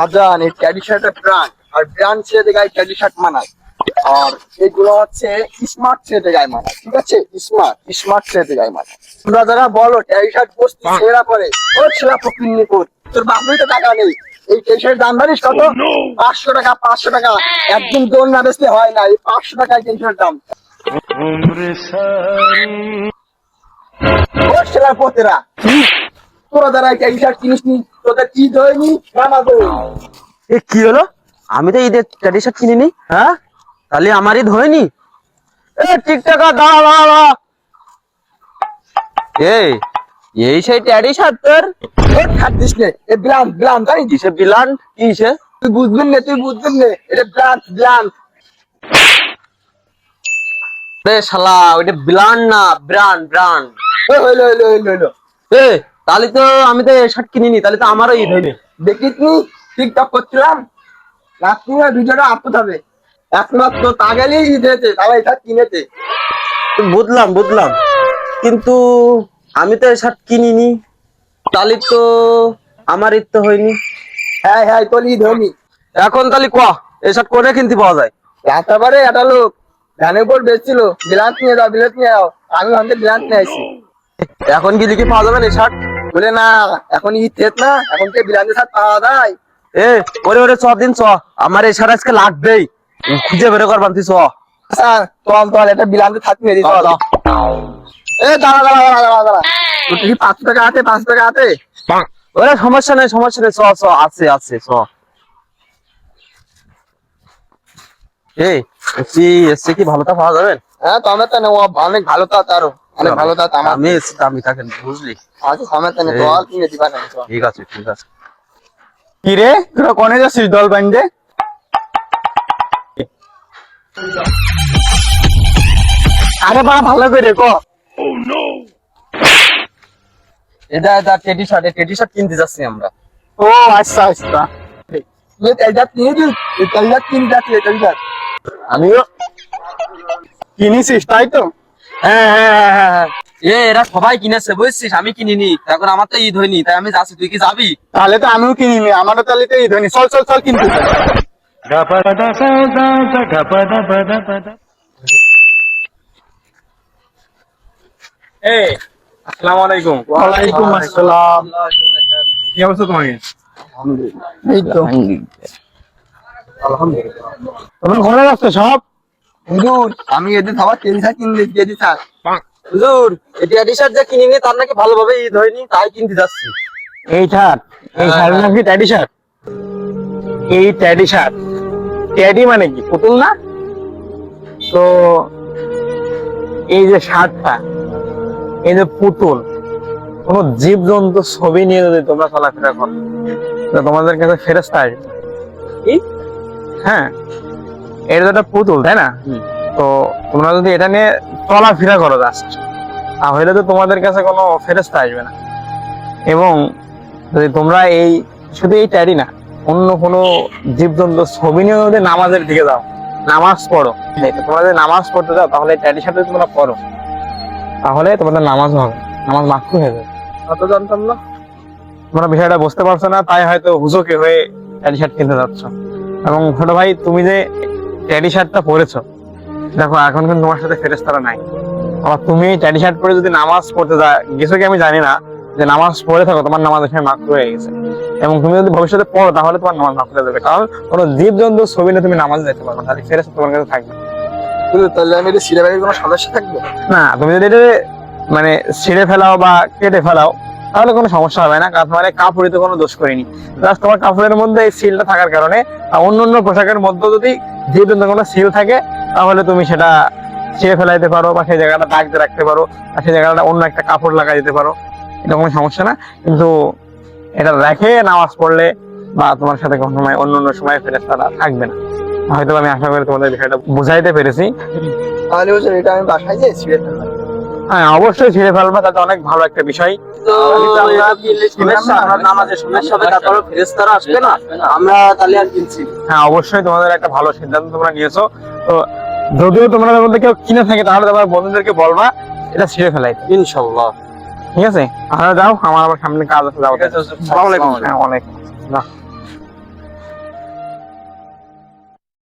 আজান এই ট্যাডি শার্টের ব্র্যান্ড আর ব্র্যান্ড ছেড়ে গায়ে ট্যাডি শার্ট মানায়। আর এগুলো হচ্ছে স্মার্ট ছেড়ে গায়ে মানায় ঠিক আছে? স্মার্ট স্মার্ট ছেড়ে গায়ে মানায়। তোমরা যারা বলো ট্যাডি শার্ট বসতে ছেঁড়া পরে ও ছেঁড়া পকিন্নি কর তোর বাপরে তো টাকা নেই। এই টি শার্টের দাম জানিস কত? পাঁচশো টাকা পাঁচশো টাকা। একদিন দোল না বেচলে হয় না এই পাঁচশো টাকা টি শার্টের দাম। ও ছেঁড়া পতেরা। তোরা যারা এই টি শার্ট নি তোদের কি হয়নি নামাজ এ কি হলো? আমি তো ঈদের ট্যাডি কিনিনি। হ্যাঁ? তাহলে আমার ঈদ হয়নি এ টিকটক দাঁড়া দাঁড়া এই এই সেই ট্যাডি শার্ট তোর? খাচ্ছিস নে। এ ব্লান ব্লান জানিস? কিসে বিলান কিসে? তুই বুঝবেন না তুই বুঝবেন না। এটা ব্লান ব্লান রে শালা ওইটা বিলান না ব্র্যান্ড ওই হইল হইল হইল হইল। এ তাহলে তো আমি তো এই শার্ট কিনিনি তাহলে তো আমারও ঈদ হয়নি। দেখিস নি টিকটক করছিলাম রাত্রি ভিডিওটা আপলোড হবে। একমাত্র তা গেলেই ঈদ হয়েছে তাহলে এটা কিনেছে। বুঝলাম বুঝলাম। কিন্তু আমি তো শার্ট কিনিনি তাহলে তো আমার ঈদ তো হয়নি। হ্যাঁ হ্যাঁ তোর ঈদ হয়নি। এখন তাহলে ক এই শার্ট করে কিনতে পাওয়া যায়? রাতাবারে একটা লোক ধানের উপর বেচছিল বিলাস নিয়ে যাও বিলাস নিয়ে যাও আমি ভাবতে বিলাস নিয়ে আসি। এখন গেলে কি পাওয়া যাবে না এই শার্ট বলে না এখন ঈদ শেষ না এখন কে বিলাসের সাথে পাওয়া যায়। এ ওরে ওরে চ দিন চ। আমার এই শার্ট আজকে লাগবেই। খুঁজে বের করবান তুই চ। স্যার চল চল এটা বিলাসে থাকতে মেরি চল। এ দাঁড়া দাঁড়া দাঁড়া দাঁড়া দাঁড়া। তোর কি পাঁচশো টাকা আছে পাঁচ টাকা আছে? ওরে সমস্যা নেই সমস্যা নেই চ চ আছে আছে চ। এই এসছি এসছে কি ভালোটা পাওয়া যাবে? হ্যাঁ তো নেওয়া অনেক ভালো তা তারও অনেক ভালো তা আমার আমি এসছি থাকেন বুঝলি? আছে সময় তো নেই কিনে দিবা না ঠিক আছে ঠিক আছে। কি রে? তোরা কোনে যাচ্ছিস দল আরে বা ভালো করে ক। এটা এটা টেডি শার্ট টেডি শার্ট কিনতে যাচ্ছি আমরা। ও আচ্ছা আচ্ছা। আমিও কিনেছিস তাই তো? হ্যাঁ হ্যাঁ হ্যাঁ হ্যাঁ হ্যাঁ। এ এরা সবাই কিনেছে বুঝছিস? আমি কিনিনি। এখন আমার তো ঈদ হয়নি তাই আমি যাচ্ছি। তুই কি যাবি? তাহলে তো আমিও কিনিনি আমারও তাহলে তো এই ধনি চল চল চল কিনতে আসসালামু আলাইকুম। ওয়ালাইকুম আসসালাম। কি অবস্থা তোমার? এই তো। তোমার ঘরে যাচ্ছে সব? হুজুর আমি এদের খাবার তেলজাত কিনে দিয়ে দিই স্যার। হুজুর এটা টি শার্ট যা কিনিনি তার নাকি ভালোভাবে ঈদ হয়নি তাই কিনতে যাচ্ছি। এই শার্ট এই শার্ট নাকি ট্যাডি শার্ট এই ট্যাডি শার্ট ট্যাডি মানে কি? পুতুল না? তো এই যে শার্টটা এই যে পুতুল কোন জীব জন্তু ছবি নিয়ে যদি তোমরা চলাফেরা করো তোমাদের কাছে ফেরস্তা আসবে। কি? হ্যাঁ। এটা তো একটা পুতুল তাই না? তো তোমরা যদি এটা নিয়ে চলাফেরা করো জাস্ট তাহলে তো তোমাদের কাছে কোনো ফেরস্তা আসবে না। এবং যদি তোমরা এই শুধু এই ট্যাডি না অন্য কোনো জীবজন্তু ছবি নিয়ে যদি নামাজের দিকে যাও নামাজ পড়ো তোমরা যদি নামাজ পড়তে যাও তাহলে ট্যাডি সাথে তোমরা পড়ো তাহলে তোমাদের নামাজ হবে নামাজ মাকরু হয়ে যাবে। কত জানতাম না। তোমরা বিষয়টা বুঝতে পারছ না তাই হয়তো হুজুকে হয়ে ট্যাডি শার্ট কিনতে যাচ্ছ। এবং ছোট ভাই তুমি যে ট্যাডি শার্টটা পরেছো? দেখো এখন কিন্তু তোমার সাথে ফেরেস্তারা নাই। আবার তুমি ট্যাডি শার্ট পরে যদি নামাজ পড়তে যা গেছো কি আমি জানি না যে নামাজ পড়ে থাকো তোমার নামাজ এখানে মাকরু হয়ে গেছে। এবং তুমি যদি ভবিষ্যতে পড়ো তাহলে তোমার নামাজ মাকরু হয়ে যাবে। কারণ কোনো জীব জন্তু ছবি নিয়ে তুমি নামাজ যেতে পারবে তাহলে ফেরেস্তা তোমার কাছে থাকবে। তাহলে আমি এটা সিরে কোনো সমস্যা থাকবে? না তুমি যদি এটা মানে ছিঁড়ে ফেলাও বা কেটে ফেলাও তাহলে কোনো সমস্যা হবে না কারণ তোমার কাপড়ে তো কোনো দোষ করিনি। জাস্ট তোমার কাপড়ের মধ্যে এই সিলটা থাকার কারণে অন্য অন্য পোশাকের মধ্যে যদি যে কোনো সিল থাকে, তাহলে তুমি সেটা ছিঁড়ে ফেলাইতে পারো বা সেই জায়গাটা দাগ রাখতে পারো বা সেই জায়গাটা অন্য একটা কাপড় লাগা যেতে পারো, এটা কোনো সমস্যা না। কিন্তু এটা রেখে নামাজ পড়লে বা তোমার সাথে কোনো সময়, অন্য অন্য সময় ফেরেস্তারা থাকবে না। হয়তো আমি আশা করি তোমাদের বিষয়টা বুঝাইতে পেরেছি। তাহলে এটা আমি বাসায় যেয়ে ছিঁড়ে ফেললাম। হ্যাঁ অবশ্যই ছিঁড়ে ফেলবা তাতে অনেক ভালো একটা বিষয়। হ্যাঁ অবশ্যই তোমাদের একটা ভালো সিদ্ধান্ত তোমরা নিয়েছো। তো যদিও তোমাদের মধ্যে কেউ কিনে থাকে তাহলে তোমার বন্ধুদেরকে বলবা এটা ছিঁড়ে ফেলাই। ইনশাল্লাহ ঠিক আছে? আমরা যাও আমার আবার সামনে কাজ আছে যাও। আসসালামু আলাইকুম। অনেক